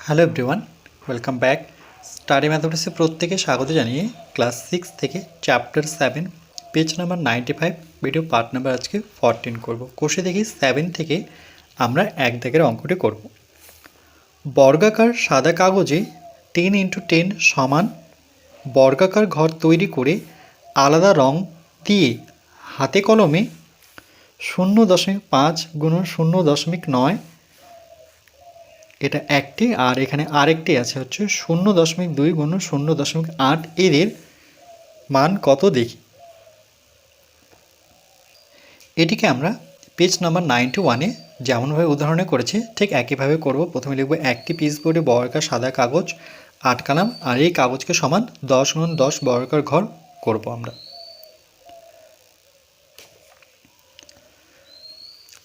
Hello everyone welcome back study ম্যাথমেটিক্সে প্রত্যেকে স্বাগত জানিয়ে ক্লাস সিক্স থেকে chapter seven page number ninety five video part number আজকে fourteen করব। কোষে দেখি সেভেন থেকে আমরা এক দাগের অঙ্কটি করব। বর্গাকার সাদা কাগজে টেন ইন্টু টেন সমান বর্গাকার ঘর তৈরি করে আলাদা রং দিয়ে হাতে কলমে শূন্য দশমিক পাঁচ গুণন শূন্য দশমিক নয় এটা একটি, আর এখানে আরেকটি আছে হচ্ছে শূন্য দশমিক দুই গুণ শূন্য দশমিক আট এদের মান কত দেখি। এটিকে আমরা পেজ নাম্বার নাইনটি ওয়ানে যেমনভাবে উদাহরণে করেছি, ঠিক একইভাবে করব। প্রথমে লিখব একটি পিস বোর্ডে বর্গাকার সাদা কাগজ আটকালাম আর এই কাগজকে সমান দশ গুণ দশ বর্গাকার ঘর করব আমরা।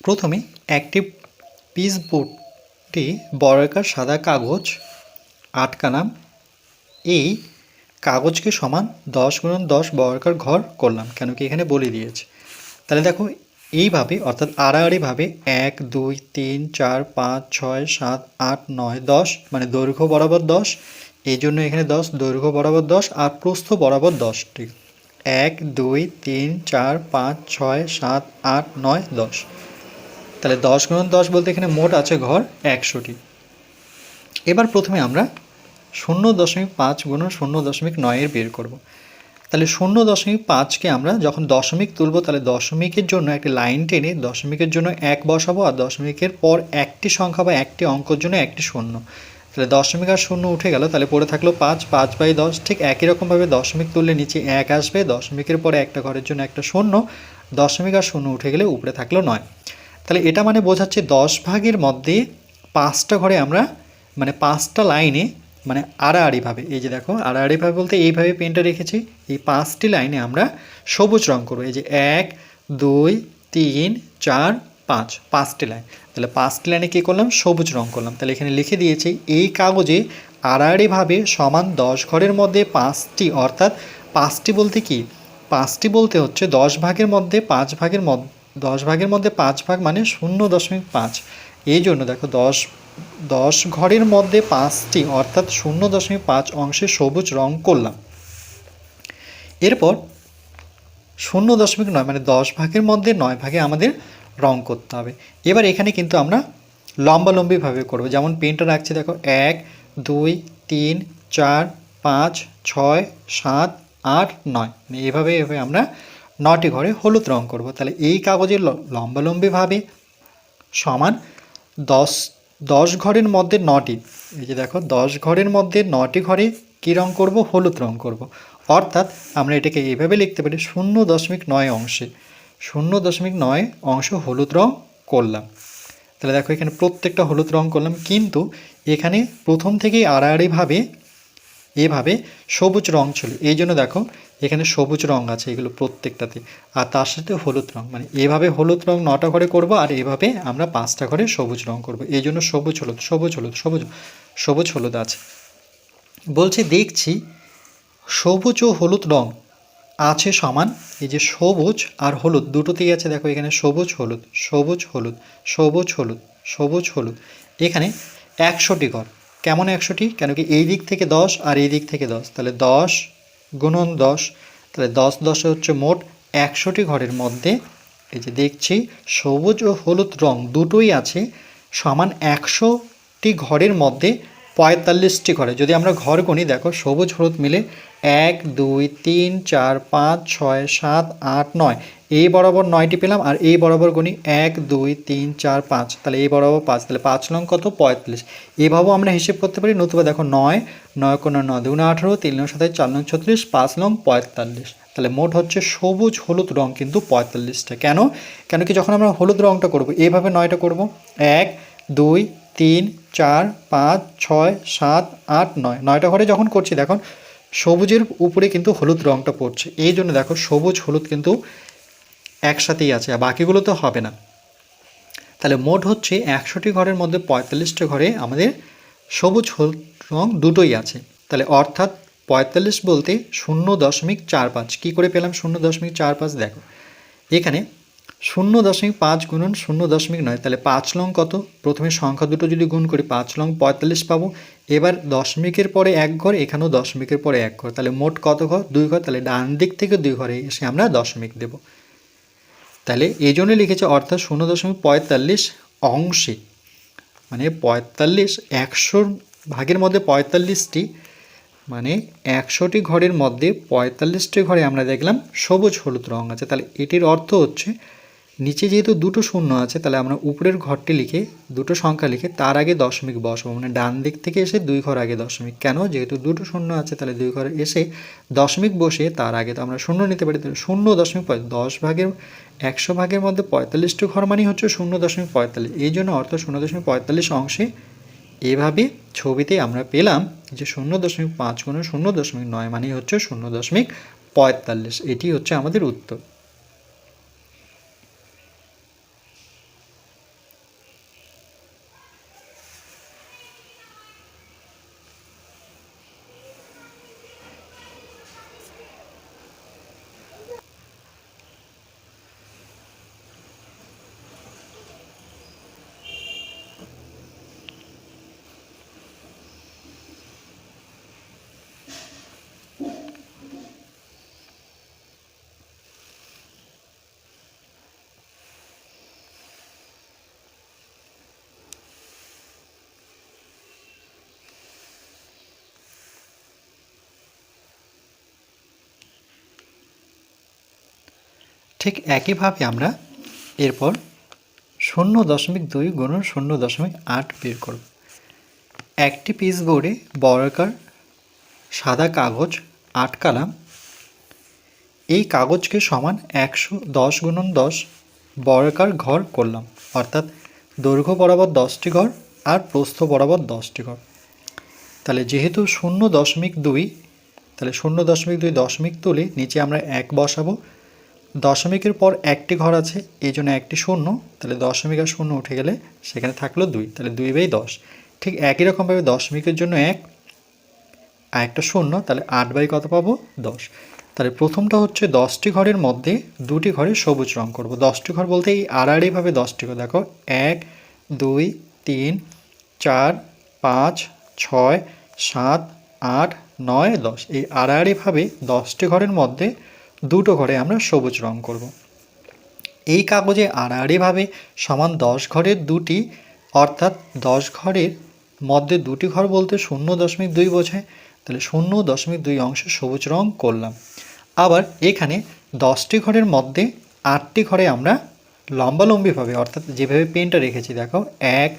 প্রথমে একটি পিস বোর্ডটি বর্গাকার সাদা কাগজ আটকালাম এই কাগজকে সমান দশ গুণন দশ বর্গাকার ঘর করলাম, কেন কি এখানে বলে দিয়েছে। তাহলে দেখো, এইভাবে, অর্থাৎ আড়াআড়িভাবে এক, দুই, তিন, চার, পাঁচ, ছয়, সাত, আট, নয়, দশ মানে দৈর্ঘ্য বরাবর দশ, এই জন্য এখানে দশ, দৈর্ঘ্য বরাবর দশ, আর প্রস্থ বরাবর দশটি এক, দুই, তিন, চার, পাঁচ, ছয়, সাত, আট, নয়, দশ। তাহলে দশ গুণন দশ বলতে এখানে মোট আছে ঘর একশোটি এবার প্রথমে আমরা শূন্য দশমিক পাঁচ গুণন শূন্য দশমিক নয়ের বের করব। তাহলে শূন্য দশমিক পাঁচকে আমরা যখন দশমিক তুলব, তাহলে দশমিকের জন্য একটি লাইন টেনে দশমিকের জন্য এক বসাবো আর দশমিকের পর একটি সংখ্যা বা একটি অঙ্কর জন্য একটি শূন্য। তাহলে দশমিক আর শূন্য উঠে গেল, তাহলে পড়ে থাকল পাঁচ পাঁচ বাই দশ, ঠিক একই রকমভাবে দশমিক তুললে নিচে এক আসবে, দশমিকের পরে একটা ঘরের জন্য একটা শূন্য, দশমিক আর শূন্য উঠে গেলে উপরে থাকল নয়। তাহলে এটা মানে বোঝাচ্ছে দশ ভাগের মধ্যে পাঁচটা ঘরে আমরা মানে পাঁচটা লাইনে মানে আড়াআড়িভাবে, এই যে দেখো, আড়াআড়িভাবে বলতে এইভাবে পেনটা রেখেছি, এই পাঁচটি লাইনে আমরা সবুজ রং করব, এই যে এক, দুই, তিন, চার, পাঁচ, পাঁচটি লাইন। তাহলে পাঁচটি লাইনে কী করলাম? সবুজ রং করলাম। তাহলে এখানে লিখে দিয়েছি, এই কাগজে আড়াআড়িভাবে সমান দশ ঘরের মধ্যে পাঁচটি, অর্থাৎ পাঁচটি বলতে কি? পাঁচটি বলতে হচ্ছে দশ ভাগের মধ্যে, পাঁচ ভাগের মধ্যে দশ ভাগের মধ্যে পাঁচ ভাগ মানে শূন্য দশমিক পাঁচ। এই জন্য দেখো দশ দশ ঘরের মধ্যে পাঁচটি, অর্থাৎ শূন্য দশমিক পাঁচ অংশে সবুজ রং করলাম। এরপর শূন্য দশমিক নয় মানে দশ ভাগের মধ্যে নয় ভাগে আমাদের রং করতে হবে। এবার এখানে কিন্তু আমরা লম্বালম্বিভাবে করব। যেমন পেনটা রাখছি দেখো এক, দুই, তিন, চার, পাঁচ, ছয়, সাত, আট, নয়। মানে এভাবে এভাবে আমরা নটি ঘরে হলুদ রং করব। তাহলে এই কাগজের লম্বালম্বিভাবে সমান দশ দশ ঘরের মধ্যে নটি। এই যে দেখো, দশ ঘরের মধ্যে নটি ঘরে কী রং করব? হলুদ রং করব। অর্থাৎ আমরা এটাকে এইভাবে লিখতে পারি, শূন্য দশমিক নয় অংশে, শূন্য দশমিক নয় অংশ হলুদ রং করলাম। তাহলে দেখো, এখানে প্রত্যেকটা হলুদ রং করলাম, কিন্তু এখানে প্রথম থেকেই আড়াআড়িভাবে এভাবে সবুজ রং ছিল। এই জন্য দেখো এখানে সবুজ রং আছে, এগুলো প্রত্যেকটাতে। আর তার সাথে হলুদ রং মানে এভাবে হলুদ রং নটা ঘরে করব আর এভাবে আমরা পাঁচটা ঘরে সবুজ রং করব। এই জন্য সবুজ হলুদ সবুজ হলুদ, সবুজ সবুজ হলুদ আছে। বলছে দেখছি সবুজ ও হলুদ রং আছে সমান, এই যে সবুজ আর হলুদ দুটোতেই আছে, দেখো এখানে সবুজ হলুদ সবুজ হলুদ সবুজ হলুদ সবুজ হলুদ। এখানে একশোটি ঘর, কেমন একশোটি? কেন কি এই দিক থেকে দশ আর এই দিক থেকে দশ, তাহলে দশ গুণন দশ। তাহলে দশ দশে হচ্ছে মোট একশোটি ঘরের মধ্যে এই যে দেখছি সবুজ ও হলুদ রং দুটোই আছে, সমান একশোটি ঘরের মধ্যে পঁয়তাল্লিশটি ঘরে। যদি আমরা ঘর গণি দেখো সবুজ হলুদ মিলে এক, দুই, তিন, চার, পাঁচ, ছয়, সাত, আট, নয়। এই বরাবর নয়টি পেলাম আর এই বরাবর গুনি এক, দুই, তিন, চার, পাঁচ। তাহলে এই বরাবর পাঁচ, তাহলে পাঁচ লং কত? পঁয়তাল্লিশ। এভাবেও আমরা হিসেব করতে পারি, নতুবা দেখো নয় নয় কোনো নয়, দুগুণ আঠেরো, তিন লং সাথে চার নং ছত্রিশ, পাঁচ লং পঁয়তাল্লিশ। তাহলে মোট হচ্ছে সবুজ হলুদ রং কিন্তু পঁয়তাল্লিশটা। কেন? কেন কি যখন আমরা হলুদ রংটা করব এইভাবে নয়টা করব? এক, দুই, তিন, চার, পাঁচ, ছয়, সাত, আট, নয়। নয়টা ঘরে যখন করছি, দেখুন সবুজের উপরে কিন্তু হলুদ রঙটা পড়ছে। এই জন্য দেখো সবুজ, হলুদ কিন্তু একসাথেই আছে, আর বাকিগুলো তো হবে না। তাহলে মোট হচ্ছে একশোটি ঘরের মধ্যে পঁয়তাল্লিশটা ঘরে আমাদের সবুজ, হলুদ রং দুটোই আছে। তাহলে অর্থাৎ পঁয়তাল্লিশ বলতে শূন্য দশমিক চার পাঁচ। কী করে পেলাম শূন্য দশমিক চার পাঁচ? দেখো, এখানে শূন্য দশমিক পাঁচ গুণন শূন্য দশমিক নয়, তাহলে পাঁচ লং কত? প্রথমে সংখ্যা দুটো যদি গুণ করি, পাঁচ লং পঁয়তাল্লিশ পাবো। এবার দশমিকের পরে এক ঘর, এখানেও দশমিকের পরে এক ঘর, তাহলে মোট কত ঘর? দুই ঘর, তাহলে ডান দিক থেকে দুই ঘরে এসে আমরা দশমিক দেব। তাহলে এই জন্য লিখেছে অর্থাৎ শূন্য দশমিক পঁয়তাল্লিশ অংশে। মানে পঁয়তাল্লিশ, একশোর ভাগের মধ্যে পঁয়তাল্লিশটি মানে একশোটি ঘরের মধ্যে পঁয়তাল্লিশটি ঘরে আমরা দেখলাম সবুজ হলুদ রং আছে। তাহলে এটির অর্থ হচ্ছে নিচে যেহেতু দুটো শূন্য আছে, তাহলে আমরা উপরের ঘরটি লিখে দুটো সংখ্যা লিখে তার আগে দশমিক বসাবো। মানে ডান দিক থেকে এসে দুই ঘর আগে দশমিক। কেন? যেহেতু দুটো শূন্য আছে, তাহলে দুই ঘরে এসে দশমিক বসে তার আগে তো আমরা শূন্য নিতে পারি। তাহলে শূন্য দশমিক দশ ভাগের একশো ভাগের মধ্যে পঁয়তাল্লিশটি ঘর মানেই হচ্ছে শূন্য দশমিক পঁয়তাল্লিশ। এই জন্য অর্থ শূন্য দশমিক পঁয়তাল্লিশ অংশে এভাবে ছবিতে আমরা পেলাম যে শূন্য দশমিক পাঁচ গুণ শূন্য দশমিক নয় মানেই হচ্ছে শূন্য দশমিক পঁয়তাল্লিশ। এটি হচ্ছে আমাদের উত্তর। ঠিক একইভাবে আমরা এরপর শূন্য দশমিক দুই গুণন শূন্য দশমিক আট বের করব। একটি পিস বোর্ডে বর্গাকার সাদা কাগজ আটকালাম এই কাগজকে সমান একশো দশ গুণন দশ বর্গাকার ঘর করলাম। অর্থাৎ দৈর্ঘ্য বরাবর দশটি ঘর আর প্রস্থ বরাবর দশটি ঘর। তাহলে যেহেতু শূন্য দশমিক দুই, তাহলে শূন্য দশমিক দুই দশমিক তুলে নিচে আমরা এক বসাবো। দশমিকের পর একটি ঘর আছে, এই জন্য একটি শূন্য, তাহলে দশমিক আর শূন্য উঠে গেলে সেখানে থাকল দুই, তাহলে দুই বাই দশ। ঠিক একই রকমভাবে দশমিকের জন্য এক, আর একটা শূন্য, তাহলে আট বাই কত পাবো? দশ। তাহলে প্রথমটা হচ্ছে দশটি ঘরের মধ্যে দুটি ঘরে সবুজ রং করব। দশটি ঘর বলতে এই আড়াআড়িভাবে দশটি ঘর, দেখো, এক, দুই, তিন, চার, পাঁচ, ছয়, সাত, আট, নয়, দশ। এই আড়াআড়িভাবে দশটি ঘরের মধ্যে দুটো ঘরে আমরা সবুজ রং করব। এই কাগজে আড়াআড়িভাবে সমান দশ ঘরের দুটি, অর্থাৎ দশ ঘরের মধ্যে দুটি ঘর বলতে শূন্য দশমিক দুই বোঝায়। তাহলে শূন্য দশমিক দুই অংশে সবুজ রং করলাম। আবার এখানে দশটি ঘরের মধ্যে আটটি ঘরে আমরা লম্বালম্বিভাবে, অর্থাৎ যেভাবে পেনটা রেখেছি, দেখো, এক,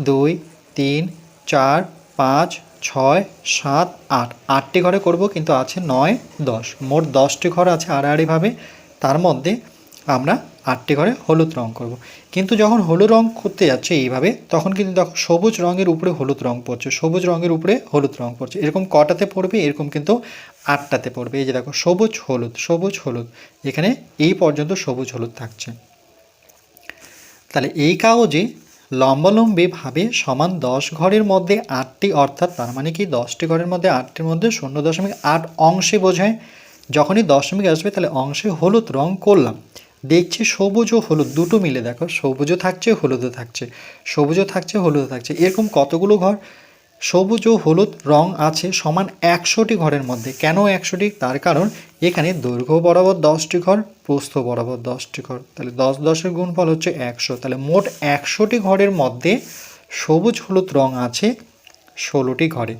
দুই, তিন, চার, পাঁচ ছয়, সাত, আট। আটটি ঘরে করব, কিন্তু আছে নয়, দশ। মোট দশটি ঘর আছে আড়াআড়িভাবে। তার মধ্যে আমরা আটটি ঘরে হলুদ রং করব। কিন্তু যখন হলুদ রং করতে যাচ্ছে এইভাবে, তখন কিন্তু দেখো সবুজ রঙের উপরে হলুদ রং পড়ছে, সবুজ রঙের উপরে হলুদ রং পড়ছে। এরকম কটাতে পড়বে, এরকম কিন্তু আটটাতে পড়বে। এই যে দেখো, সবুজ হলুদ সবুজ হলুদ। এখানে এই পর্যন্ত সবুজ হলুদ থাকছে। তাহলে এই কাগজে লম্বালম্বিভাবে সমান দশ ঘরের মধ্যে আটটি, অর্থাৎ তার মানে কি দশটি ঘরের মধ্যে আটটির মধ্যে শূন্য দশমিক আট অংশে বোঝায়। যখনই দশমিক আসবে, তাহলে অংশে হলুদ রং করলাম। দেখছি সবুজ ও হলুদ, দুটো মিলে দেখো, সবুজও থাকছে, হলুদও থাকছে, সবুজও থাকছে, হলুদও থাকছে। এরকম কতগুলো ঘর? সবুজ ও হলুদ রং আছে সমান একশোটি ঘরের মধ্যে। কেন একশোটি? তার কারণ এখানে দৈর্ঘ্য বরাবর দশটি ঘর, প্রস্থ বরাবর দশটি ঘর। তাহলে দশ দশের গুণফল হচ্ছে একশো। তাহলে মোট একশোটি ঘরের মধ্যে সবুজ হলুদ রং আছে ষোলোটি ঘরে।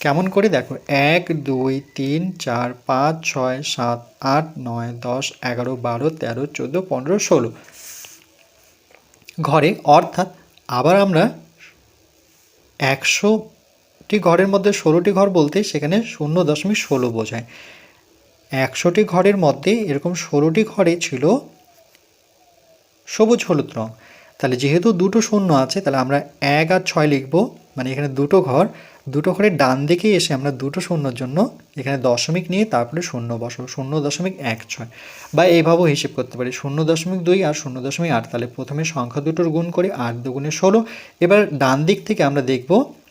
কেমন করে দেখো? এক, দুই, তিন, চার, পাঁচ, ছয়, সাত, আট, নয়, দশ, এগারো, বারো, তেরো, চোদ্দ, পনেরো, ষোলো। ঘরে অর্থাৎ আবার আমরা একশোটি ঘরের মধ্যে ষোলোটি ঘর বলতে সেখানে শূন্য দশমিক ষোলো বোঝায়। একশোটি ঘরের মধ্যে এরকম ষোলোটি ঘরে ছিল সবুজ হলুদ রঙ তাহলে যেহেতু দুটো শূন্য আছে, তাহলে আমরা এক আর ছয় লিখব। মানে এখানে দুটো ঘর, দুটো ঘরের ডান দিকে এসে আমরা দুটো শূন্যর জন্য এখানে দশমিক নিয়ে তারপরে শূন্য বসাবো, শূন্য দশমিক এক ছয়। বা এইভাবেও হিসেব করতে পারি, শূন্য দশমিক দুই আর শূন্য দশমিক আট। তাহলে প্রথমে সংখ্যা দুটোর গুণ করি, আট দুগুণে ষোলো। এবার ডান দিক থেকে আমরা দেখব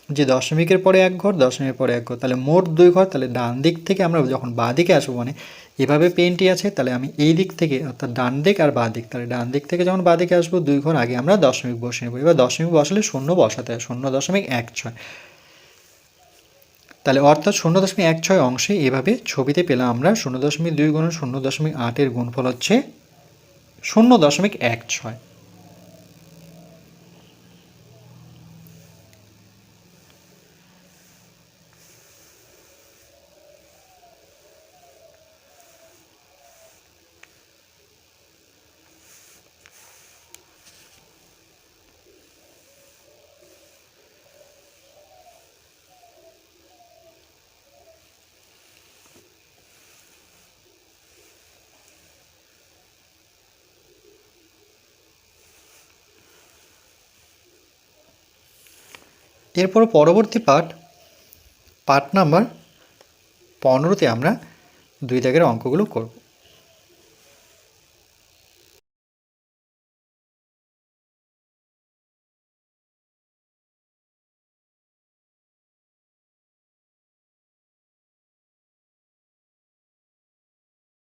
যে দশমিকের পরে এক ঘর, দশমিকের পরে এক ঘর, তাহলে মোট দুই ঘর, তাহলে ডান দিক থেকে আমরা যখন বাঁ দিকে আসব মানে এভাবে পেনটি আছে, তাহলে আমি এই দিক থেকে, অর্থাৎ ডান দিক আর বাঁ দিক, তাহলে ডান দিক থেকে যখন বাঁ দিকে আসব, দুই ঘর আগে আমরা দশমিক বসে নেব। এবার দশমিক বসালে শূন্য বসাতে হয়, শূন্য দশমিক এক ছয়। তাহলে অর্থাৎ শূন্য দশমিক এক ছয় অংশে এভাবে ছবিতে পেলাম আমরা শূন্য দশমিক দুই গুণ শূন্য দশমিক আটের গুণফল হচ্ছে শূন্য দশমিক এক ছয়। এরপর পরবর্তী পাঠ পাঠ নাম্বার পনেরোতে আমরা দুই দাগের অঙ্কগুলো করব।